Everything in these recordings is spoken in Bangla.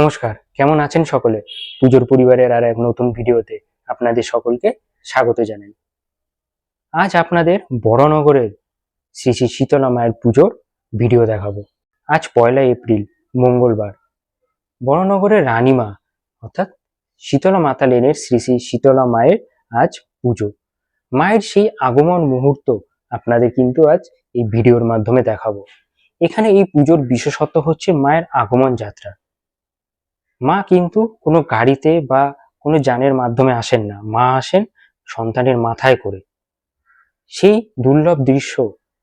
নমস্কার, কেমন আছেন সকলে? পুজোর পরিবারের আর এক নতুন ভিডিওতে আপনাদের সকলকে স্বাগত জানাই। আজ আপনাদের বড়নগরের শ্রী শ্রী শীতলা মায়ের পুজোর ভিডিও দেখাবো। আজ পয়লা এপ্রিল, মঙ্গলবার। বড়নগরের রানীমা, অর্থাৎ শীতলা মাতা লেনের শ্রী শ্রী শীতলা মায়ের আজ পুজো। মায়ের সেই আগমন মুহূর্ত আপনাদের কিন্তু আজ এই ভিডিওর মাধ্যমে দেখাবো। এখানে এই পুজোর বিশেষত্ব হচ্ছে মায়ের আগমন যাত্রা। মা কিন্তু কোনো গাড়িতে বা কোনো যানের মাধ্যমে আসেন না। মা আসেন সন্তানের মাথায় করে। সেই দুর্লভ দৃশ্য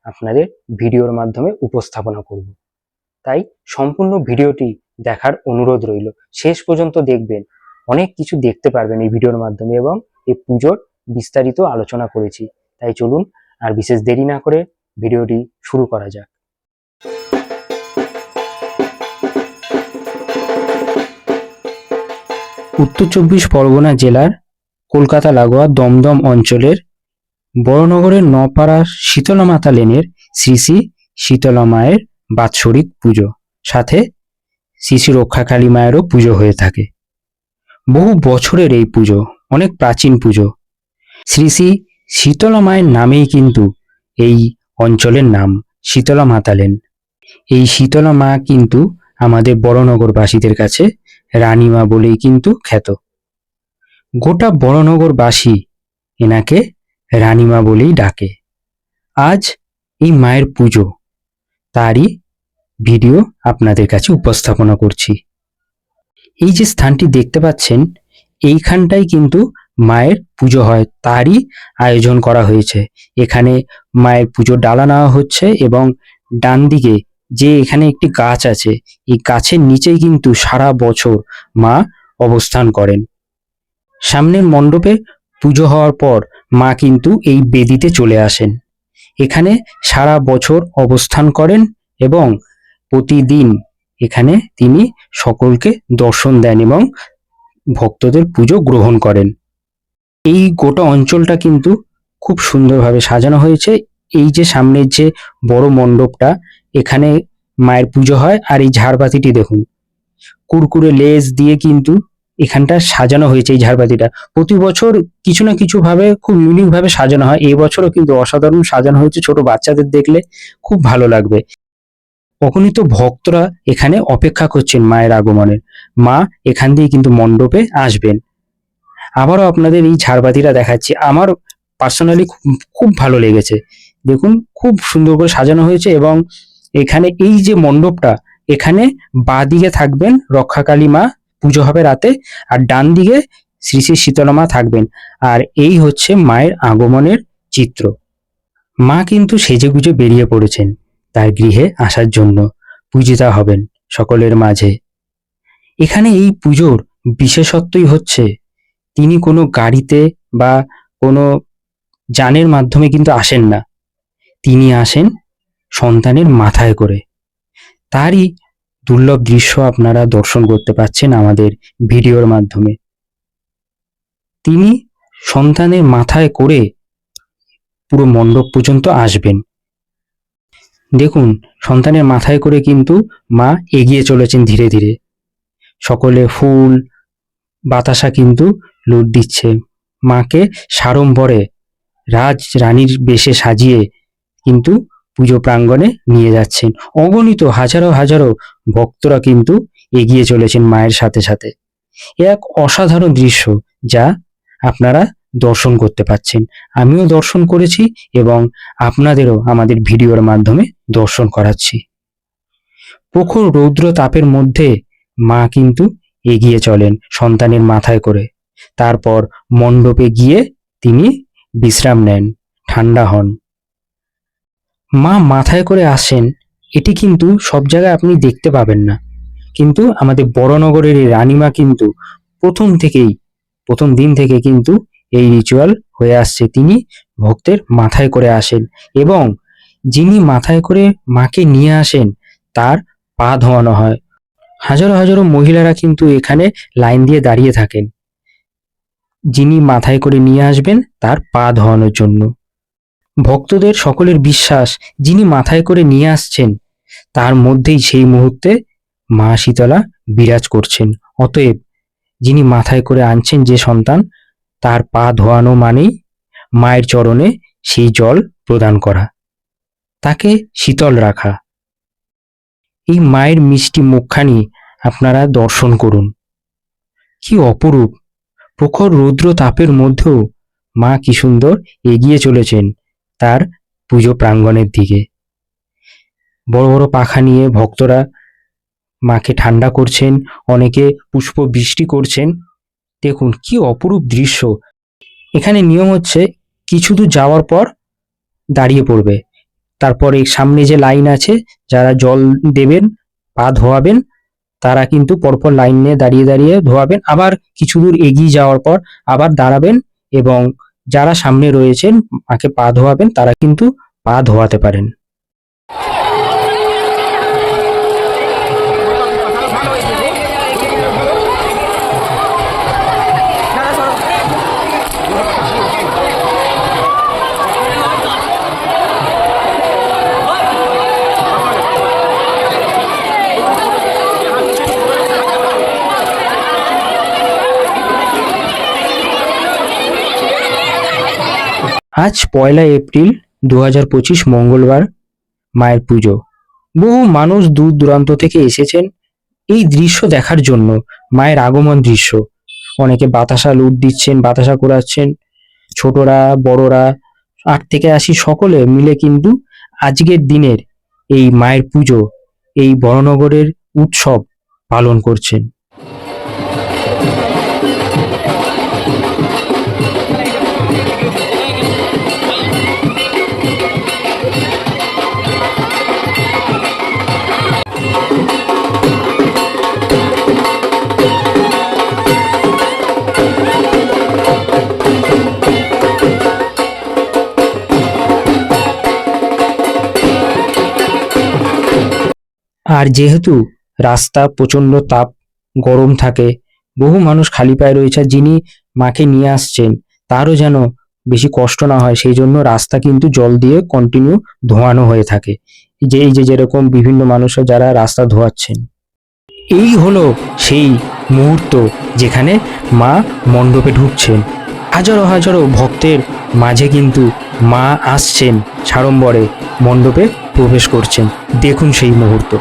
আপনাদের ভিডিওর মাধ্যমে উপস্থাপনা করব। তাই সম্পূর্ণ ভিডিওটি দেখার অনুরোধ রইল। শেষ পর্যন্ত দেখবেন। অনেক কিছু দেখতে পারবেন এই ভিডিওর মাধ্যমে এবং এই পুজোর বিস্তারিত আলোচনা করেছি। তাই চলুন আর বিশেষ দেরি না করে ভিডিওটি শুরু করা যাক। উত্তর চব্বিশ পরগনা জেলার কলকাতা লাগোয়া দমদম অঞ্চলের বড়নগরের নপাড়া শীতলা মাতা লেনের শ্রী শ্রী শীতলা মায়ের বাৎসরিক পুজো। সাথে শ্রী শ্রী রক্ষাকালী মায়েরও পুজো হয়ে থাকে। বহু বছরের এই পুজো, অনেক প্রাচীন পুজো। শ্রী শ্রী শীতলা মায়ের নামেই কিন্তু এই অঞ্চলের নাম শীতলা মাতা লেন। এই শীতলা মা কিন্তু আমাদের বড়নগরবাসীদের কাছে রানীমা বলেই কিন্তু খ্যাত। গোটা বড়নগরবাসী এনাকে রানীমা বলেই ডাকে। আজ এই মায়ের পুজো। তারই ভিডিও আপনাদের কাছে উপস্থাপনা করছি। এই যে স্থানটি দেখতে পাচ্ছেন, এইখানটাই কিন্তু মায়ের পুজো হয়। তারই আয়োজন করা হয়েছে। এখানে মায়ের পুজো ডালা নেওয়া হচ্ছে এবং ডান দিকে যে এখানে একটি গাছ আছে, এই গাছের নিচেই কিন্তু সারা বছর মা অবস্থান করেন। সামনের মণ্ডপে পুজো হওয়ার পর মা কিন্তু এই বেদিতে চলে আসেন। এখানে সারা বছর অবস্থান করেন এবং প্রতিদিন এখানে তিনি সকলকে দর্শন দেন এবং ভক্তদের পুজো গ্রহণ করেন। এই গোটা অঞ্চলটা কিন্তু খুব সুন্দরভাবে সাজানো হয়েছে। এই যে সামনের যে বড় মণ্ডপটা এখানে মায়ের পুজো হয় আর এই ঝাড়বাতিটি দেখুন। কুরকুরে লেজ দিয়ে কিন্তু এখানটা সাজানো হয়েছে এই ঝাড়বাতিটা। প্রতি বছর কিছু না কিছু ভাবে খুব ইউনিক ভাবে সাজানো হয়। এই বছরও কিন্তু অসাধারণ সাজানো হয়েছে ছোট বাচ্চাদের দেখলে খুব ভালো লাগবে। কখনই তো ভক্তরা এখানে অপেক্ষা করছেন মায়ের আগমনের। মা এখান দিয়ে কিন্তু মণ্ডপে আসবেন। আবারও আপনাদের এই ঝাড়বাতিটা দেখাচ্ছি। আমার পার্সোনালি খুব ভালো লেগেছে। দেখুন, খুব সুন্দর করে সাজানো হয়েছে এবং এখানে এই যে মণ্ডপটা, এখানে বাঁ দিকে থাকবেন রক্ষাকালী মা, পুজো হবে রাতে, আর ডান দিকে শ্রী শ্রী শীতলা মা থাকবেন। আর এই হচ্ছে মায়ের আগমনের চিত্র। মা কিন্তু সেজেগুজে বেরিয়ে পড়েছেন তার গৃহে আসার জন্য। পূজিতা হবেন সকলের মাঝে। এখানে এই পুজোর বিশেষত্বই হচ্ছে, তিনি কোনো গাড়িতে বা কোনো যানের মাধ্যমে কিন্তু আসেন না। তিনি আসেন সন্তানের মাথায় করে। তারই দুর্লভ দৃশ্য আপনারা দর্শন করতে পাচ্ছেন আমাদের ভিডিওর মাধ্যমে। তিনি সন্তানের মাথায় করে পুরো মণ্ডপ পর্যন্ত আসবেন। দেখুন, সন্তানের মাথায় করে কিন্তু মা এগিয়ে চলেছেন ধীরে ধীরে। সকলে ফুল, বাতাসা কিন্তু লুট দিচ্ছে। মাকে সাড়ম্বরে রাজ রানীর বেশে সাজিয়ে কিন্তু পুজো প্রাঙ্গণে নিয়ে যাচ্ছেন। অগণিত হাজারো হাজারো ভক্তরা কিন্তু এগিয়ে চলেছেন মায়ের সাথে সাথে। এ এক অসাধারণ দৃশ্য যা আপনারা দর্শন করতে পাচ্ছেন। আমিও দর্শন করেছি এবং আপনাদেরও আমাদের ভিডিওর মাধ্যমে দর্শন করাচ্ছি। প্রখর রৌদ্র তাপের মধ্যে মা কিন্তু এগিয়ে চলেন সন্তানের মাথায় করে। তারপর মণ্ডপে গিয়ে তিনি বিশ্রাম নেন ঠান্ডা হন। মা মাথায় করে আসেন, এটি কিন্তু সব জায়গায় আপনি দেখতে পাবেন না। কিন্তু আমাদের বড়নগরের এই রানীমা কিন্তু প্রথম থেকেই, প্রথম দিন থেকে কিন্তু এই রিচুয়াল হয়ে আসছে। তিনি ভক্তের মাথায় করে আসেন এবং যিনি মাথায় করে মাকে নিয়ে আসেন, তার পা ধোয়ানো হয়। হাজারো হাজারো মহিলারা কিন্তু এখানে লাইন দিয়ে দাঁড়িয়ে থাকেন। যিনি মাথায় করে নিয়ে আসবেন, তার পা ধোয়ানোর জন্য। ভক্তদের সকলের বিশ্বাস যিনি মাথায় করে নিয়ে আসছেন, তার মধ্যেই সেই মুহূর্তে মা শীতলা বিরাজ করছেন। অতএব যিনি মাথায় করে আনছেন যে সন্তান, তার পা ধোয়ানো মানেই মায়ের চরণে সেই জল প্রদান করা, তাকে শীতল রাখা। এই মায়ের মিষ্টি মুখখানি আপনারা দর্শন করুন। কি অপরূপ! প্রখর রৌদ্র তাপের মধ্যেও মা কি সুন্দর এগিয়ে চলেছেন। তার পুজো প্রাঙ্গণের দিকে। বড় বড় পাখা নিয়ে ভক্তরা মাকে ঠান্ডা করছেন, অনেকে পুষ্প বৃষ্টি করছেন। দেখুন, কি অপরূপ দৃশ্য। এখানে নিয়ম হচ্ছে, কিছু দূর যাওয়ার পর দাঁড়িয়ে পড়বে। তারপরে সামনে যে লাইন আছে, যারা জল দেবেন পা ধোয়াবেন, তারা কিন্তু পরপর লাইন নিয়ে দাঁড়িয়ে দাঁড়িয়ে ধোয়াবেন। আবার কিছু দূর এগিয়ে যাওয়ার পর আবার দাঁড়াবেন এবং যারা সামনে রয়েছেন মাকে পা ধোয়াবেন তারা কিন্তু পা ধোয়াতে পারেন। আজ পয়লা এপ্রিল দু হাজার পঁচিশ মঙ্গলবার, মায়ের পুজো। বহু মানুষ দূর দূরান্ত থেকে এসেছেন এই দৃশ্য দেখার জন্য, মায়ের আগমন দৃশ্য। অনেকে বাতাসা লুট দিচ্ছেন, বাতাসা কুড়াচ্ছেন। ছোটরা, বড়রা, আট থেকে আশি সকলে মিলে কিন্তু আজকের দিনের এই মায়ের পুজো, এই বড়নগরের উৎসব পালন করছেন। আর যেহেতু রাস্তা প্রচণ্ড তাপ, গরম থাকে, বহু মানুষ খালি পায়ে রয়েছে যিনি মাকে নিয়ে আসছেন, তারও যেন বেশি কষ্ট না হয়, সেই জন্য রাস্তা কিন্তু জল দিয়ে কন্টিনিউ ধোয়ানো হয়ে থাকে। যে, এই যে যেরকম বিভিন্ন মানুষও যারা রাস্তা ধোয়াচ্ছেন। এই হলো সেই মুহূর্ত যেখানে মা মণ্ডপে ঢুকছেন। হাজারো হাজারো ভক্তের মাঝে কিন্তু মা আসছেন সাড়ম্বরে মণ্ডপে প্রবেশ করছেন। দেখুন সেই মুহূর্ত।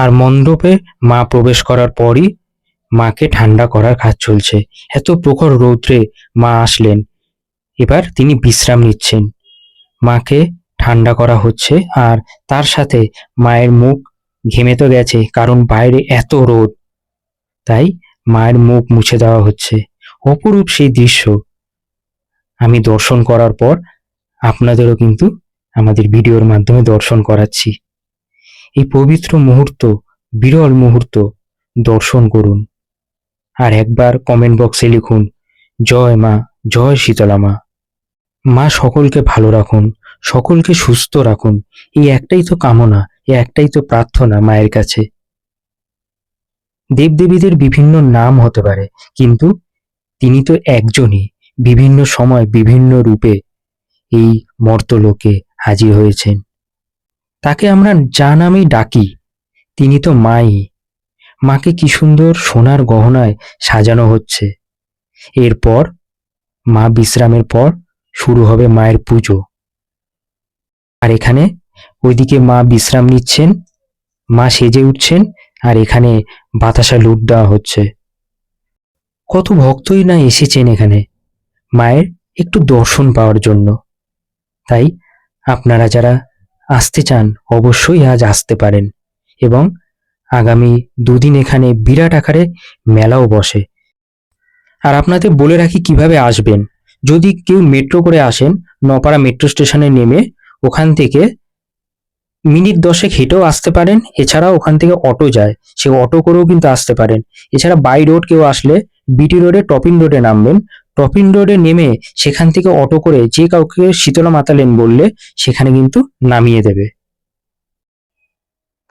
আর মণ্ডপে মা প্রবেশ করার পরই মাকে ঠান্ডা করার কাজ চলছে। এত প্রখর রৌদ্রে মা আসলেন। এবার তিনি বিশ্রাম নিচ্ছেন। মাকে ঠান্ডা করা হচ্ছে আর তার সাথে মায়ের মুখ ঘেমে তো গেছে, কারণ বাইরে এত রোদ। তাই মায়ের মুখ মুছে দেওয়া হচ্ছে। অপরূপ সেই দৃশ্য। আমি দর্শন করার পর আপনাদেরও কিন্তু আমাদের ভিডিওর মাধ্যমে দর্শন করাচ্ছি। এই পবিত্র মুহূর্ত, বিরল মুহূর্ত দর্শন করুন। আর একবার কমেন্ট বক্সে লিখুন, জয় মা, জয় শীতলা মা। মা সকলকে ভালো রাখুন, সকলকে সুস্থ রাখুন। এই একটাই তো কামনা, এই একটাই তো প্রার্থনা মায়ের কাছে। দেবদেবীদের বিভিন্ন নাম হতে পারে, কিন্তু তিনি তো একজনই, বিভিন্ন সময়, বিভিন্ন রূপে এই মর্তলোকে হাজির হয়েছেন। তাকে আমরা যা নামেই ডাকি, তিনি তো মাই। মাকে কি সুন্দর সোনার গহনায় সাজানো হচ্ছে। এরপর মা বিশ্রামের পর শুরু হবে মায়ের পুজো। আর এখানে ওইদিকে মা বিশ্রাম নিচ্ছেন, মা সেজে উঠছেন, আর এখানে বাতাসা লুট দেওয়া হচ্ছে। কত ভক্তই না এসেছেন এখানে মায়ের একটু দর্শন পাওয়ার জন্য। তাই আপনারা যারা আসতে চান, অবশ্যই আজ আসতে পারেন এবং আগামী দুদিন এখানে বিরাট আকারে মেলাও বসে। আর আপনাদের বলে রাখি কীভাবে আসবেন। যদি কেউ মেট্রো করে আসেন, নপাড়া মেট্রো স্টেশনে নেমে ওখান থেকে মিনিট দশেক হেঁটেও আসতে পারেন, এছাড়াও ওখান থেকে অটো যায়, সে অটো করেও কিন্তু আসতে পারেন। এছাড়া বাই রোড কেউ আসলে, বিটি রোডে টপিন রোডে নামবেন টপিন রোডে নেমে সেখান থেকে অটো করে যে কাউকে শীতলা মাতা লেন বললে, সেখানে কিন্তু নামিয়ে দেবে।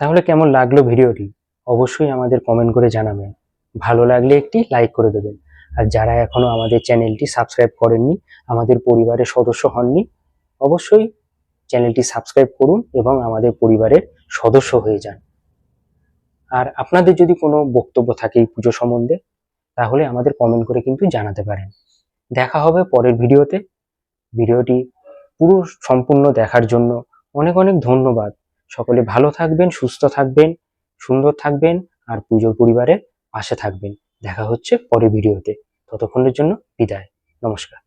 তাহলে কেমন লাগল ভিডিওটি? অবশ্যই আমাদের কমেন্ট করে জানাবেন। ভালো লাগলে একটি লাইক করে দেবেন। আর যারা এখনও আমাদের চ্যানেলটি সাবস্ক্রাইব করেননি, আমাদের পরিবারের সদস্য হননি, অবশ্যই চ্যানেলটি সাবস্ক্রাইব করুন এবং আমাদের পরিবারের সদস্য হয়ে যান। আর আপনাদের যদি কোনো বক্তব্য থাকে এই পুজো সম্বন্ধে, তাহলে আমাদের কমেন্ট করে কিন্তু জানাতে পারেন। দেখা হবে পরের ভিডিওতে। ভিডিওটি পুরো সম্পূর্ণ দেখার জন্য অনেক অনেক ধন্যবাদ। সকলে ভালো থাকবেন, সুস্থ থাকবেন, সুন্দর থাকবেন আর পুজোর পরিবারের পাশে থাকবেন। দেখা হচ্ছে পরের ভিডিওতে। ততক্ষণের জন্য বিদায়। নমস্কার।